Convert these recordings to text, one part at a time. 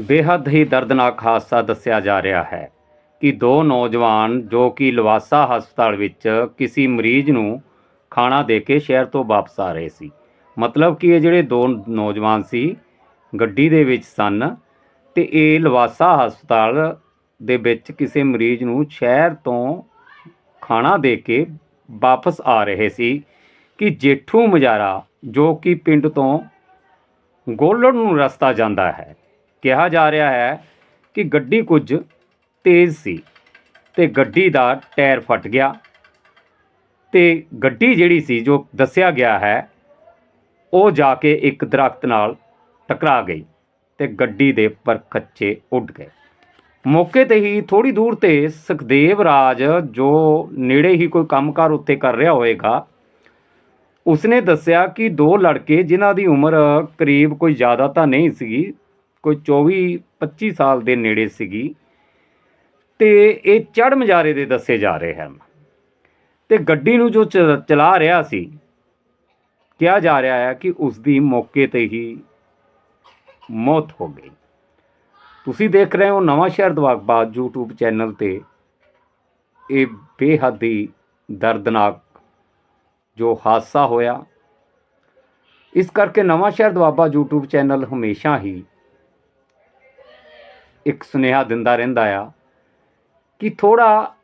ਬੇਹੱਦ ਹੀ ਦਰਦਨਾਕ ਹਾਦਸਾ ਦੱਸਿਆ ਜਾ ਰਿਹਾ ਹੈ ਕਿ ਦੋ ਨੌਜਵਾਨ ਜੋ ਕਿ ਲਵਾਸਾ ਹਸਪਤਾਲ ਵਿੱਚ ਕਿਸੇ ਮਰੀਜ਼ ਨੂੰ ਖਾਣਾ ਦੇ ਕੇ ਸ਼ਹਿਰ ਤੋਂ ਵਾਪਸ ਆ ਰਹੇ ਸੀ। ਮਤਲਬ ਕਿ ਇਹ ਜਿਹੜੇ ਦੋ ਨੌਜਵਾਨ ਸੀ, ਗੱਡੀ ਦੇ ਵਿੱਚ ਸਨ ਤੇ ਇਹ ਲਵਾਸਾ ਹਸਪਤਾਲ ਦੇ ਵਿੱਚ ਕਿਸੇ ਮਰੀਜ਼ ਨੂੰ ਸ਼ਹਿਰ ਤੋਂ ਖਾਣਾ ਦੇ ਕੇ ਵਾਪਸ ਆ ਰਹੇ ਸੀ ਕਿ ਜੇਠੂ ਮਜਾਰਾ ਜੋ ਕਿ ਪਿੰਡ ਤੋਂ ਗੋਲੜ ਨੂੰ ਰਸਤਾ ਜਾਂਦਾ ਹੈ। ਕਿਹਾ ਜਾ ਰਿਹਾ ਹੈ ਕਿ ਗੱਡੀ ਕੁਝ ਤੇਜ਼ ਸੀ ਤੇ ਗੱਡੀ ਦਾ ਟਾਇਰ ਫਟ ਗਿਆ ਤੇ ਗੱਡੀ ਜਿਹੜੀ ਸੀ ਜੋ ਦੱਸਿਆ ਗਿਆ ਹੈ, ਉਹ ਜਾ ਕੇ ਇੱਕ ਦਰਖਤ ਨਾਲ ਟਕਰਾ ਗਈ ਤੇ ਗੱਡੀ ਦੇ ਪਰ ਕੱਚੇ ਉੱਡ ਗਏ। ਮੌਕੇ ਤੇ ਹੀ ਥੋੜੀ ਦੂਰ ਤੇ ਸੁਖਦੇਵ ਰਾਜ ਜੋ ਨੇੜੇ ਹੀ ਕੋਈ ਕੰਮਕਾਰ ਉੱਤੇ ਕਰ ਰਿਹਾ ਹੋਵੇਗਾ, ਉਸਨੇ ਦੱਸਿਆ ਕਿ ਦੋ ਲੜਕੇ ਜਿਨ੍ਹਾਂ ਦੀ ਉਮਰ ਕਰੀਬ ਕੋਈ ਜ਼ਿਆਦਾ ਤਾਂ ਨਹੀਂ ਸੀਗੀ ਕੋਈ 24 25 ਸਾਲ ਦੇ ਨੇੜੇ ਸੀਗੀ ਤੇ ਇਹ ਚੜ ਮਜਾਰੇ ਦੇ ਦੱਸੇ ਜਾ ਰਹੇ ਹਨ। ਤੇ ਗੱਡੀ ਨੂੰ ਜੋ ਚ- ਚਲਾ ਰਿਹਾ ਸੀ, ਕਿਹਾ ਜਾ ਰਿਹਾ ਹੈ ਕਿ ਉਸ ਦੀ ਮੌਕੇ ਤੇ ਹੀ ਮੌਤ ਹੋ ਗਈ। ਤੁਸੀਂ ਦੇਖ ਰਹੇ ਹੋ ਨਵਾਂ ਸ਼ਹਿਰ ਦਵਾਗਬਾਦ YouTube ਚੈਨਲ ਤੇ ਇਹ ਬੇਹੱਦ ਹੀ ਦਰਦਨਾਕ ਜੋ ਹਾਦਸਾ ਹੋਇਆ। ਇਸ ਕਰਕੇ ਨਵਾਂ ਸ਼ਹਿਰ ਦਵਾਬਾ YouTube ਚੈਨਲ ਹਮੇਸ਼ਾ ਹੀ ਇੱਕ ਸੁਨੇਹਾ ਦਿੰਦਾ ਰਹਿੰਦਾ ਆ ਕਿ ਥੋੜਾ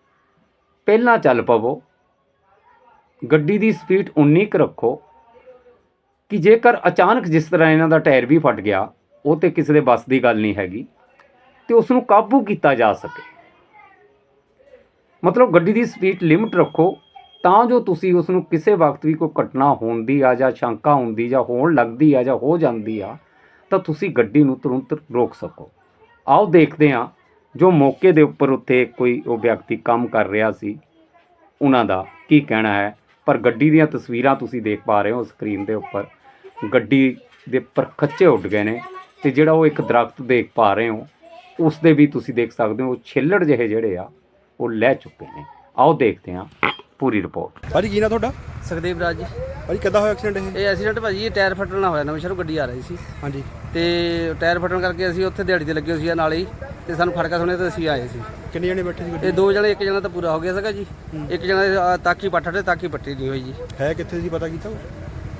ਪਹਿਲਾਂ ਚੱਲ ਪਵੋ, ਗੱਡੀ ਦੀ ਸਪੀਡ ਉਨੀ ਕੁ ਰੱਖੋ, ਕਿ ਜੇਕਰ ਅਚਾਨਕ ਜਿਸ ਤਰ੍ਹਾਂ ਇਹਨਾਂ ਦਾ ਟਾਇਰ ਵੀ ਫਟ ਗਿਆ, ਉਹ ਤੇ ਕਿਸੇ ਦੇ ਵੱਸ ਦੀ ਗੱਲ ਨਹੀਂ ਹੈਗੀ, ਤੇ ਉਸ ਨੂੰ ਕਾਬੂ ਕੀਤਾ ਜਾ ਸਕੇ। ਮਤਲਬ ਗੱਡੀ ਦੀ ਸਪੀਡ ਲਿਮਟ ਰੱਖੋ, ਤਾਂ ਜੋ ਤੁਸੀਂ ਉਸ ਨੂੰ ਕਿਸੇ ਵਕਤ ਵੀ ਕੋਈ ਘਟਨਾ ਹੋਣ ਦੀ ਆ ਜਾਂ ਸ਼ੰਕਾ ਹੁੰਦੀ ਜਾਂ ਹੋਣ ਲੱਗਦੀ ਆ ਜਾਂ ਹੋ ਜਾਂਦੀ ਆ, ਤਾਂ ਤੁਸੀਂ ਗੱਡੀ ਨੂੰ ਤੁਰੰਤ ਰੋਕ ਸਕੋ। ਆਓ ਦੇਖਦੇ ਹਾਂ ਜੋ ਮੌਕੇ ਦੇ ਉੱਪਰ ਉੱਥੇ ਕੋਈ ਉਹ ਵਿਅਕਤੀ ਕੰਮ ਕਰ ਰਿਹਾ ਸੀ, ਉਹਨਾਂ ਦਾ ਕੀ ਕਹਿਣਾ ਹੈ? ਪਰ ਗੱਡੀ ਦੀਆਂ ਤਸਵੀਰਾਂ ਤੁਸੀਂ ਦੇਖ ਪਾ ਰਹੇ ਹੋ ਸਕਰੀਨ ਦੇ ਉੱਪਰ। ਗੱਡੀ ਦੇ ਉੱਪਰ ਖੱਚੇ ਉੱਡ ਗਏ ਨੇ ਤੇ ਜਿਹੜਾ ਉਹ ਇੱਕ ਦਰਖਤ ਦੇਖ ਪਾ ਰਹੇ ਹੋ, ਉਸ ਦੇ ਵੀ ਤੁਸੀਂ ਦੇਖ ਸਕਦੇ ਹੋ ਛਿੱਲੜ ਜਿਹੇ ਜਿਹੜੇ ਆ, ਉਹ ਲੈ ਚੁੱਕੇ ਨੇ। ਆਓ ਦੇਖਦੇ ਹਾਂ। ਪੂਰੀ ਰਿਪੋਰਟ। ਭਾਜੀ ਕੀ ਨਾ ਤੁਹਾਡਾ? ਸੁਖਦੇਵ ਰਾਜ ਜੀ। ਭਾਜੀ ਕਿੱਦਾਂ ਹੋਇਆ ਐਕਸੀਡੈਂਟ ਇਹ? ਇਹ ਐਕਸੀਡੈਂਟ ਭਾਜੀ ਇਹ ਟਾਇਰ ਫਟਣ ਨਾਲ ਹੋਇਆ ਨਵੇਂ ਸ਼ਹਿਰੋਂ ਗੱਡੀ ਆ ਰਹੀ ਸੀ। ਹਾਂਜੀ। ਤੇ ਟਾਇਰ ਫਟਣ ਕਰਕੇ ਅਸੀਂ ਉੱਥੇ ਦਿਹਾੜੀ ਤੇ ਲੱਗੇ ਹੋਏ ਸੀ ਨਾਲ ਹੀ। ਤੇ ਸਾਨੂੰ ਖੜਕਾ ਸੁਣਿਆ ਤੇ ਅਸੀਂ ਆਏ ਸੀ। ਕਿੰਨੇ ਜਣੇ ਬੈਠੇ ਸੀ ਗੱਡੀ ਇਹ ਦੋ ਜਣੇ ਇੱਕ ਜਣਾ ਤਾਂ ਪੂਰਾ ਹੋ ਗਿਆ ਸੀਗਾ ਜੀ। ਇੱਕ ਜਣਾ ਤਾਕੀ ਪੱਠ ਤੇ ਤਾਕੀ ਪੱਟੀ ਨਹੀਂ ਹੋਈ ਜੀ। ਹੈ ਕਿੱਥੇ ਸੀ ਪਤਾ ਕੀਤਾ?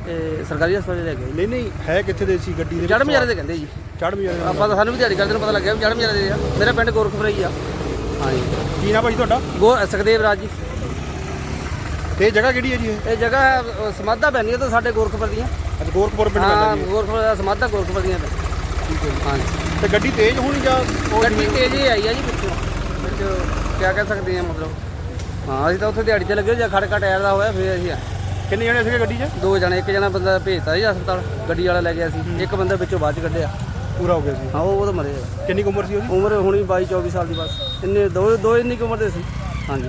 ਤੇ ਸਰਕਾਰੀ ਹਸਪਤਾਲ ਲੈ ਗਏ ਨਹੀਂ ਨਹੀਂ ਹੈ ਕਿੱਥੇ ਦੇ ਸੀ ਗੱਡੀ ਦੇ ਜੜ ਮਜਾਰੇ ਦੇ ਕਹਿੰਦੇ ਜੀ। ਚੜ ਮਜਾਰੇ ਆਪਾਂ ਤਾਂ ਸਾਨੂੰ ਵੀ ਦਿਹਾੜੀ ਕਰਦੇ ਨੂੰ ਪਤਾ ਲੱਗਿਆ ਵੀ ਜੜ ਮਜਾਰੇ ਦੇ ਆ। ਮੇਰਾ ਪਿੰਡ ਗੋਰਖਪੁਰ ਹੀ ਆ। ਹਾਂਜੀ। ਕੀ ਨਾ ਭਾਜੀ ਤੁਹਾਡਾ? ਗੋ ਸੁਖਦੇਵ ਰਾਜ ਜੀ। ਤੇ ਇਹ ਜਗ੍ਹਾ ਕਿਹੜੀ ਹੈ ਜੀ ਇਹ? ਇਹ ਜਗ੍ਹਾ ਸਮਾਧਾਂ ਪੈਂਦੀਆਂ ਤਾਂ ਸਾਡੇ ਗੋਰਖਪੁਰ ਦੀਆਂ। ਅੱਛਾ ਗੋਰਖਪੁਰ ਪਿੰਡ ਹਾਂ ਪੈਂਦਾ ਜੀ ਗੋਰਖਪੁਰ ਦਾ ਸਮਾਧਾਂ ਗੋਰਖਪੁਰ ਦੀਆਂ ਨੇ। ਠੀਕ ਹੈ ਜੀ। ਹਾਂਜੀ। ਤੇ ਗੱਡੀ ਤੇਜ਼ ਹੋਣੀ ਜਾਂ ਉਹ ਗੱਡੀ ਤੇਜ਼ ਹੀ ਆਈ ਆ ਜੀ ਪਿੱਛੋਂ। ਵਿੱਚ ਕੀ ਕਹਿ ਸਕਦੇ ਆ ਮਤਲਬ। ਹਾਂ ਅਸੀਂ ਤਾਂ ਉੱਥੇ ਦਿਹਾੜੀ ਤੇ ਲੱਗੇ ਜਾਂ ਖੜਕਾ ਟਾਇਰ ਦਾ ਹੋਇਆ ਫਿਰ ਅਸੀਂ ਆਏ। ਕਿੰਨੇ ਜਣੇ ਸੀਗੇ ਗੱਡੀ 'ਚ? ਦੋ ਜਣੇ ਇੱਕ ਜਣਾ ਬੰਦਾ ਭੇਜਤਾ ਜੀ ਹਸਪਤਾਲ ਗੱਡੀ ਵਾਲਾ ਲੈ ਗਿਆ ਸੀ। ਇੱਕ ਬੰਦਾ ਵਿੱਚੋਂ ਬਾਅਦ ਚ ਕੱਢਿਆ। ਪੂਰਾ ਹੋ ਗਿਆ ਸੀ। ਹਾਂ ਉਹ ਉਹ ਤਾਂ ਮਰੇ ਆ। ਕਿੰਨੀ ਕੁ ਉਮਰ ਸੀ ਉਹਦੀ? ਉਮਰ ਹੋਣੀ 22 24 ਸਾਲ ਦੀ ਬਸ। ਇੰਨੇ ਦੋ ਦੋ ਇੰਨੀ ਕੁ ਉਮਰ ਦੇ ਸੀ। ਹਾਂਜੀ।